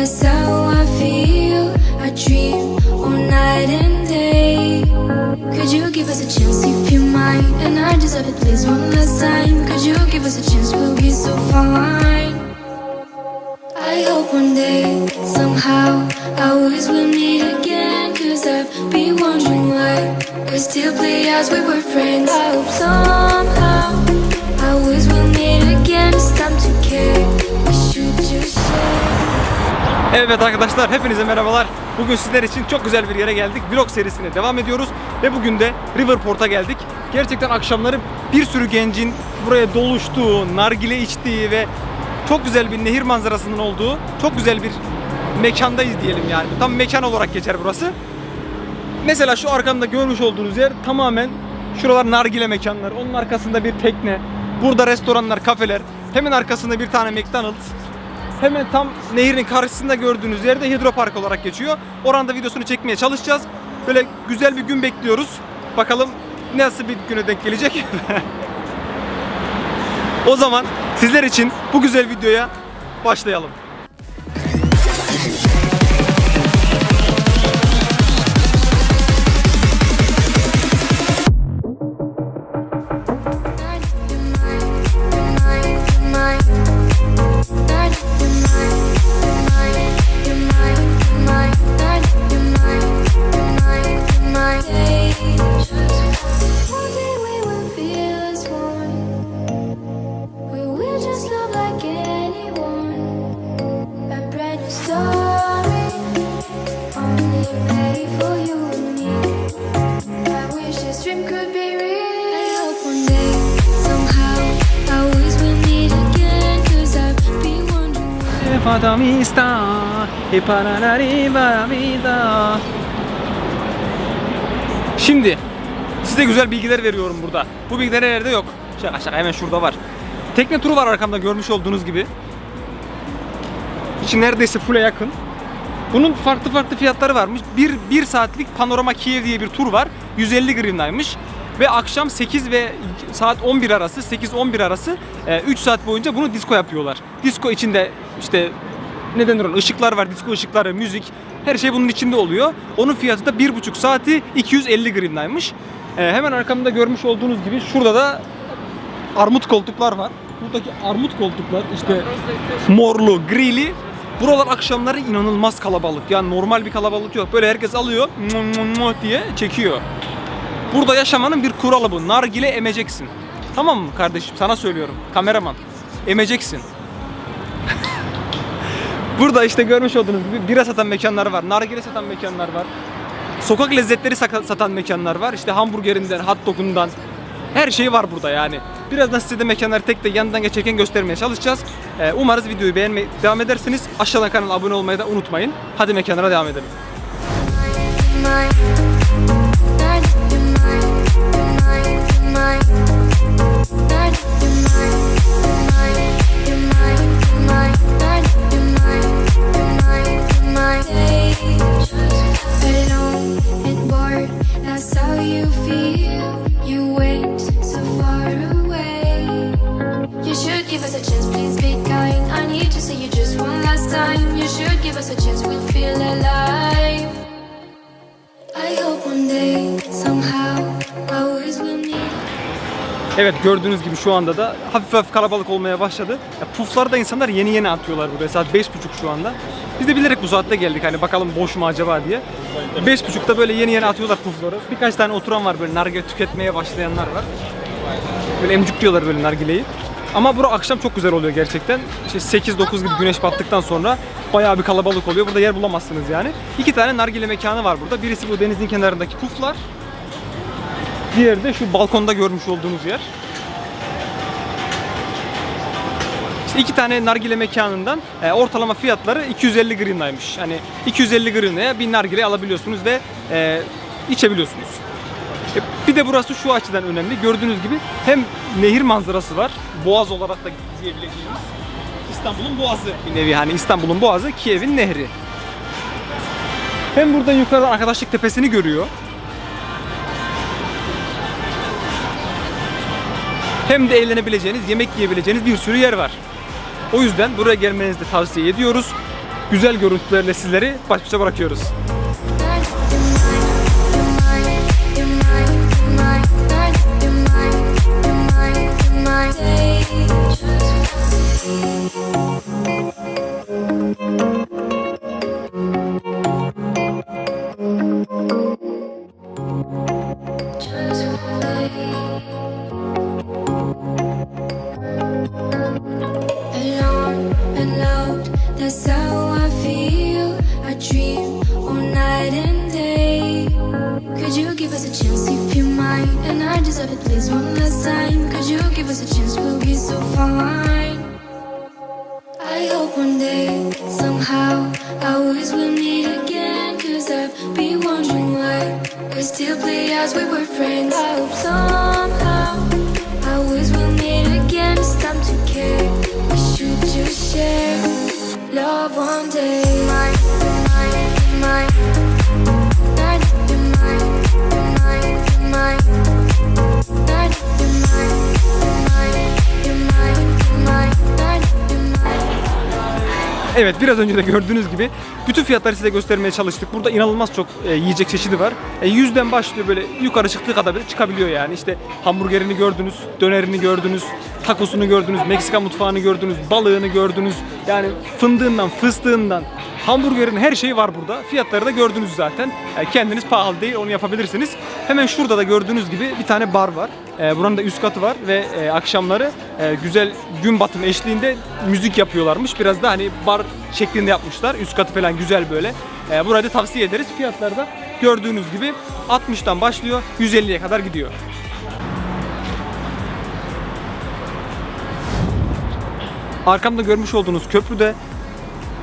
That's how I feel. I dream all night and day. Could you give us a chance if you mind? And I deserve it, please, one last time. Could you give us a chance? We'll be so fine. I hope one day, somehow, always will meet again. Cause I've been wondering why we still play as we were friends. I hope somehow, Evet arkadaşlar hepinize merhabalar. Bugün sizler için çok güzel bir yere geldik. Vlog serisine devam ediyoruz. Ve bugün de Riverport'a geldik. Gerçekten akşamları bir sürü gencin buraya doluştuğu, nargile içtiği ve çok güzel bir nehir manzarasının olduğu çok güzel bir mekandayız diyelim yani. Tam mekan olarak geçer burası. Mesela şu arkamda görmüş olduğunuz yer tamamen şuralar nargile mekanlar. Onun arkasında bir tekne. Burada restoranlar, kafeler. Hemen arkasında bir tane McDonald's. Hemen tam nehirin karşısında gördüğünüz yerde hidropark olarak geçiyor. Oranda videosunu çekmeye çalışacağız. Böyle güzel bir gün bekliyoruz. Bakalım nasıl bir güne denk gelecek. o zaman sizler için bu güzel videoya başlayalım. I've been wondering why. Şimdi size güzel bilgiler veriyorum burada. Bu bilgiler nerede yok. Şaka şaka hemen şurada var. Tekne turu var arkamda görmüş olduğunuz gibi. İçi neredeyse full'e yakın. Bunun farklı farklı fiyatları varmış. Bir, bir saatlik Panorama Kiev diye bir tur var. 150 grivnaymış. Ve akşam 8 ve saat 11 arası, 8-11 arası 3 saat boyunca bunu disco yapıyorlar. Disco içinde işte ne denir ona? Işıklar var, disco ışıkları, müzik. Her şey bunun içinde oluyor. Onun fiyatı da 1,5 saati 250 grivnaymış. Ee, hemen arkamda görmüş olduğunuz gibi şurada da armut koltuklar var. Buradaki armut koltuklar işte morlu, grili. Buralar akşamları inanılmaz kalabalık. Yani normal bir kalabalık yok. Böyle herkes alıyor diye çekiyor. Burada yaşamanın bir kuralı bu. Nargile emeceksin. Tamam mı kardeşim? Sana söylüyorum. Kameraman. Emeceksin. Burada işte görmüş olduğunuz gibi bira satan mekanlar var. Nargile satan mekanlar var. Sokak lezzetleri satan mekanlar var. İşte hamburgerinden, hot dogundan her şey var burada yani. Birazdan size de mekanları tek tek yanından geçerken göstermeye çalışacağız. Ee, umarız videoyu beğenmeye devam edersiniz. Aşağıdan kanala abone olmayı da unutmayın. Hadi mekanlara devam edelim. Alone us we'll feel alive. I hope one day, somehow, always will. Evet gördüğünüz gibi şu anda da hafif hafif kalabalık olmaya başladı. Ya, pufları da insanlar yeni yeni atıyorlar buraya. Saat 5.30 şu anda. Biz de bilerek bu saatte geldik hani bakalım boş mu acaba diye. 5.30'da böyle yeni yeni atıyorlar pufları. Birkaç tane oturan var böyle nargile tüketmeye başlayanlar var. Böyle emcükliyorlar böyle nargileyi. Ama bura akşam çok güzel oluyor gerçekten. İşte 8-9 gibi güneş battıktan sonra bayağı bir kalabalık oluyor. Burada yer bulamazsınız yani. İki tane nargile mekanı var burada. Birisi bu denizin kenarındaki puflar. Diğeri de şu balkonda görmüş olduğunuz yer. İşte iki tane nargile mekanından e, ortalama fiyatları 250 grivnaymış. Hani 250 grivnaya bir nargile alabiliyorsunuz ve e, içebiliyorsunuz. Bir de burası şu açıdan önemli. Gördüğünüz gibi hem nehir manzarası var. Boğaz olarak da diyebileceğimiz. İstanbul'un boğazı bir nevi hani İstanbul'un boğazı Kiev'in nehri. Hem burada yukarıdan Arkadaşlık Tepesi'ni görüyor. Hem de eğlenebileceğiniz, yemek yiyebileceğiniz bir sürü yer var. O yüzden buraya gelmenizi de tavsiye ediyoruz. Güzel görüntülerle sizleri baş başa bırakıyoruz. And that's how I feel. I dream all night and day. Could you give us a chance if you mind? And I deserve it, please, one last time. Could you give us a chance? We'll be so fine. I hope one day, somehow, I always will meet again. Cause I've been wondering why we still play as we were friends. I hope somehow, share love one day. Mine, mine, mine. Evet biraz önce de gördüğünüz gibi bütün fiyatları size göstermeye çalıştık. Burada inanılmaz çok e, yiyecek çeşidi var. E, yüzden başlıyor böyle yukarı çıktığı kadar bile çıkabiliyor yani. İşte hamburgerini gördünüz, dönerini gördünüz, tacosunu gördünüz, Meksika mutfağını gördünüz, balığını gördünüz. Yani fındığından, fıstığından, hamburgerin her şeyi var burada. Fiyatları da gördünüz zaten. E, kendiniz pahalı değil onu yapabilirsiniz. Hemen şurada da gördüğünüz gibi bir tane bar var. E, buranın da üst katı var ve e, akşamları e, güzel gün batımı eşliğinde müzik yapıyorlarmış. Biraz da hani bar şeklinde yapmışlar. Üst katı falan güzel böyle. Burayı da tavsiye ederiz. Fiyatları da gördüğünüz gibi 60'tan başlıyor 150'ye kadar gidiyor. Arkamda görmüş olduğunuz köprüde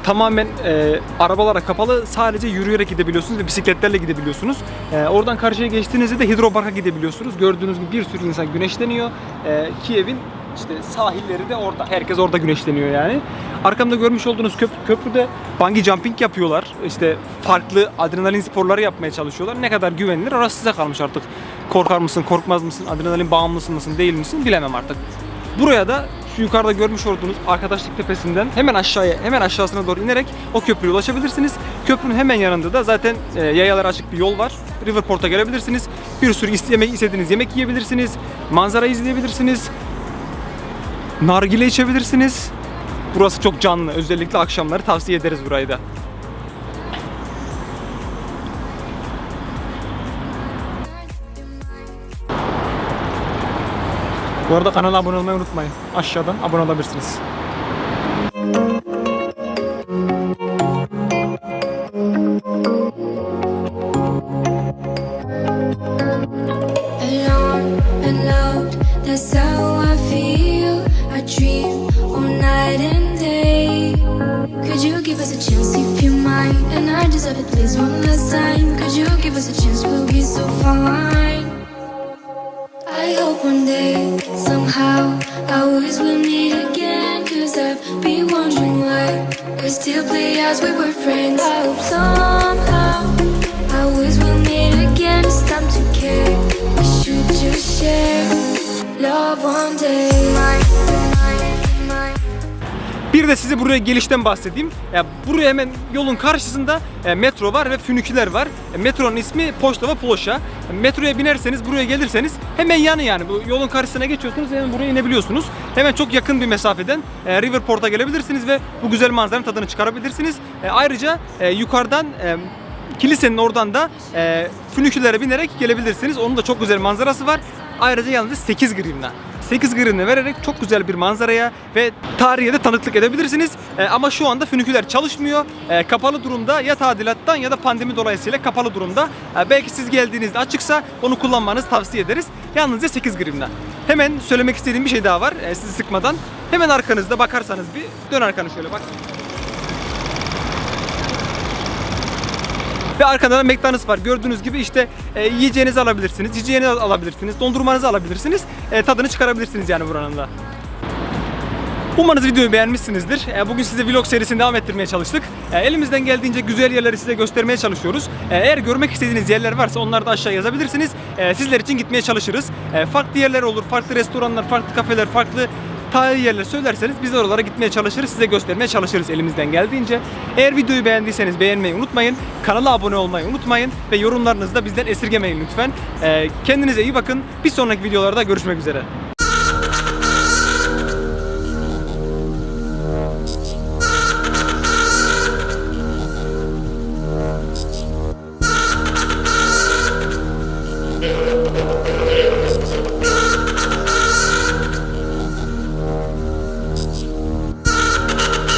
tamamen e, arabalara kapalı sadece yürüyerek gidebiliyorsunuz ve bisikletlerle gidebiliyorsunuz. E, oradan karşıya geçtiğinizde de hidroparka gidebiliyorsunuz. Gördüğünüz gibi bir sürü insan güneşleniyor. E, Kiev'in işte sahilleri de orada. Herkes orada güneşleniyor yani. Arkamda görmüş olduğunuz köp köprüde bungee jumping yapıyorlar. İşte farklı adrenalin sporları yapmaya çalışıyorlar. Ne kadar güvenilir orası size kalmış artık. Korkar mısın, korkmaz mısın, adrenalin bağımlısı mısın, değil misin bilemem artık. Buraya da şu yukarıda görmüş olduğunuz arkadaşlık tepesinden hemen aşağıya, hemen aşağısına doğru inerek o köprüye ulaşabilirsiniz. Köprünün hemen yanında da zaten e, yayalara açık bir yol var. Riverport'a gelebilirsiniz. Bir sürü yemek istediğiniz yemek yiyebilirsiniz. Manzara izleyebilirsiniz. Nargile içebilirsiniz. Burası çok canlı. Özellikle akşamları tavsiye ederiz burayı da. Bu arada kanala abone olmayı unutmayın. Aşağıdan abone olabilirsiniz. Give us a chance? We'll be so fine. I hope one day, somehow, I always will meet again. Cause I've been wondering why we still play as we were friends. I hope somehow, I always will meet again. It's time to care. We should just share love one day. Bir de size buraya gelişten bahsedeyim. Ya buraya hemen yolun karşısında e, metro var ve füniküler var. E, metronun ismi Poçta ve Ploşa. E, metroya binerseniz, buraya gelirseniz hemen yanı yani. Bu yolun karşısına geçiyorsunuz hemen buraya inebiliyorsunuz. Hemen çok yakın bir mesafeden Riverport'a gelebilirsiniz ve bu güzel manzaranın tadını çıkarabilirsiniz. Ayrıca yukarıdan kilisenin oradan da e, fünikülere binerek gelebilirsiniz. Onun da çok güzel manzarası var. Ayrıca yalnız 8 grivna. 8 grivna vererek çok güzel bir manzaraya ve tarihe de tanıklık edebilirsiniz. E, ama şu anda füniküler çalışmıyor. E, kapalı durumda ya tadilattan ya da pandemi dolayısıyla kapalı durumda. E, belki siz geldiğinizde açıksa onu kullanmanızı tavsiye ederiz. Yalnızca 8 grivna. Hemen söylemek istediğim bir şey daha var e, sizi sıkmadan. Hemen arkanızda bakarsanız bir dön arkanı şöyle bak. Ve arkada da McDonald's var. Gördüğünüz gibi işte e, yiyeceğinizi alabilirsiniz, yiyeceğinizi al- alabilirsiniz, dondurmanızı alabilirsiniz. E, tadını çıkarabilirsiniz yani buranın da. Umarız videoyu beğenmişsinizdir. E, Bugün size vlog serisini devam ettirmeye çalıştık. E, Elimizden geldiğince güzel yerleri size göstermeye çalışıyoruz. E, Eğer görmek istediğiniz yerler varsa onları da aşağı yazabilirsiniz. Sizler için gitmeye çalışırız. Farklı yerler olur, farklı restoranlar, farklı kafeler, farklı tarihi yerler söylerseniz biz de oralara gitmeye çalışırız. Size göstermeye çalışırız elimizden geldiğince. Eğer videoyu beğendiyseniz beğenmeyi unutmayın. Kanala abone olmayı unutmayın. Ve yorumlarınızı da bizden esirgemeyin lütfen. Ee, kendinize iyi bakın. Bir sonraki videolarda görüşmek üzere.